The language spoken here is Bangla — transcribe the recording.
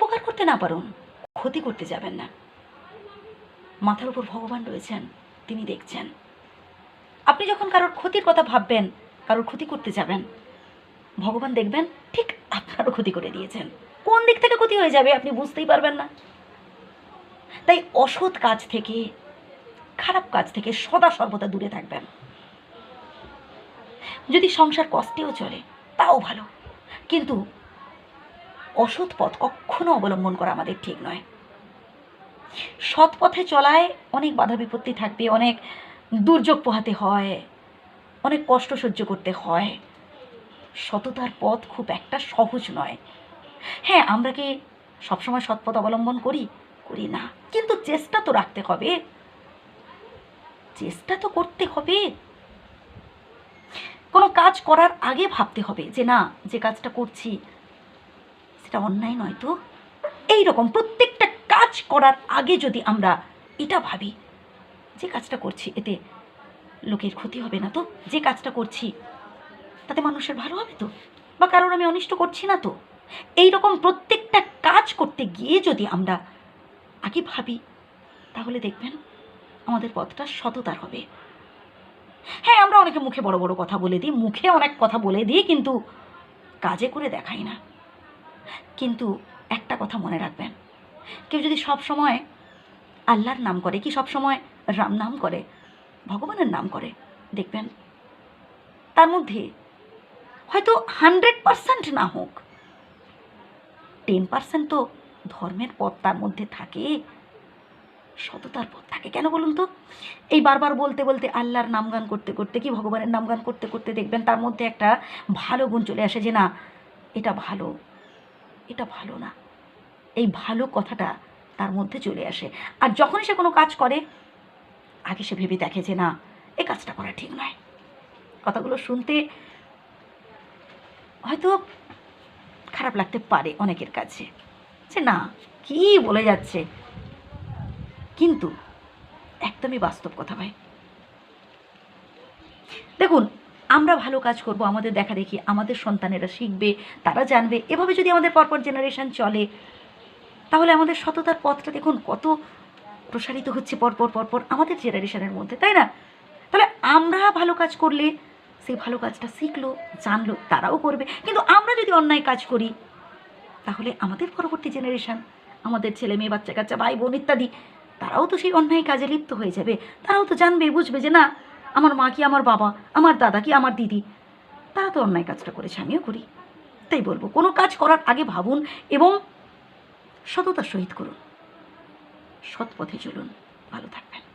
উপকার করতে না পারুন, ক্ষতি করতে যাবেন না। মাথার উপর ভগবান রয়েছেন, তিনি দেখছেন। আপনি যখন কারোর ক্ষতির কথা ভাববেন, কারোর ক্ষতি করতে যাবেন, ভগবান দেখবেন ঠিক আপনারও ক্ষতি করে দিয়েছেন। কোন দিক থেকে ক্ষতি হয়ে যাবে আপনি বুঝতেই পারবেন না। তাই অসৎ কাজ থেকে, খারাপ কাজ থেকে সদা সর্বদা দূরে থাকবেন। যদি সংসার কষ্টেও চলে, তাও ভালো। কিন্তু অসৎ পথ কখনো অবলম্বন করা আমাদের ঠিক নয়। সৎ পথে চলায় অনেক বাধা বিপত্তি থাকবে, অনেক দুর্যোগ পোহাতে হয়, অনেক কষ্ট সহ্য করতে হয়। সততার পথ খুব একটা সহজ নয়। হ্যাঁ আমরা কি সবসময় সৎ পথ অবলম্বন করি? করি না। কিন্তু চেষ্টা তো রাখতে হবে। চেষ্টা তো করতে হবে। কোনো কাজ করার আগে ভাবতে হবে যে না, যে কাজটা করছি সেটা অন্যায় নয় তো। এই রকম প্রত্যেকটা কাজ করার আগে যদি আমরা এটা ভাবি, যে কাজটা করছি এতে লোকের ক্ষতি হবে না তো? যে কাজটা করছি, তাতে মানুষের ভালো হবে তো? বা কারোর আমি অনিষ্ট করছি না তো? এই রকম প্রত্যেকটা কাজ করতে গিয়ে যদি আমরা আগে ভাবি, তাহলে দেখবেন আমাদের পথটা সততার হবে। হ্যাঁ আমরা অনেকে মুখে বড় বড় কথা বলে দিই, মুখে অনেক কথা বলে দিই, কিন্তু কাজে করে দেখাই না। কিন্তু একটা কথা মনে রাখবেন, কেউ যদি সব সময় আল্লাহর নাম করে, কি সব সময় রাম নাম করে, ভগবানের নাম করে, দেখবেন তার মধ্যে হয়তো হান্ড্রেড পারসেন্ট না হোক, টেন পার্সেন্ট তো ধর্মের পথ তার মধ্যে থাকে, সততার পথ থাকে। কেন বলুন তো? এই বারবার বলতে বলতে আল্লাহর নামগান করতে করতে, কি ভগবানের নামগান করতে করতে দেখবেন তার মধ্যে একটা ভালো গুণ চলে আসে যে না, এটা ভালো। এটা ভালো না। এই ভালো কথাটা তার মধ্যে চলে আসে। আর যখনই সে কোনো কাজ করে, আগে সে ভেবে দেখে যে না এই কাজটা করা ঠিক নয়। কথাগুলো শুনতে হয়তো খারাপ লাগতে পারে অনেকের কাছে। যে না, কি বলে যাচ্ছে? কিন্তু একদমই বাস্তব কথা ভাই। দেখুন আমরা ভালো কাজ করব, আমাদের দেখা দেখি, আমাদের সন্তানেরা শিখবে, তারা জানবে। এভাবে যদি আমাদের পরপর জেনারেশন চলে, তাহলে আমাদের সততার পথটা দেখুন কত প্রসারিত হচ্ছে পরপর পরপর আমাদের জেনারেশনের মধ্যে, তাই না? তাহলে আমরা ভালো কাজ করলে সেই ভালো কাজটা শিখলো, জানলো, তারাও করবে। কিন্তু আমরা যদি অন্যায় কাজ করি, তাহলে আমাদের পরবর্তী জেনারেশান আমাদের ছেলে মেয়ে, বাচ্চা কাচ্চা, ভাই বোন ইত্যাদি, তারাও তো সেই অন্যায় কাজে লিপ্ত হয়ে যাবে। তারাও তো জানবে, বুঝবে যে না আমার মা কি আমার বাবা, আমার দাদা কি আমার দিদি? তারা তো অন্যায় কাজটা করেছে, আমিও করি। তাই বলব, কোনো কাজ করার আগে ভাবুন এবং সততার সহিত করুন। সৎ পথে চলুন, ভালো থাকবেন।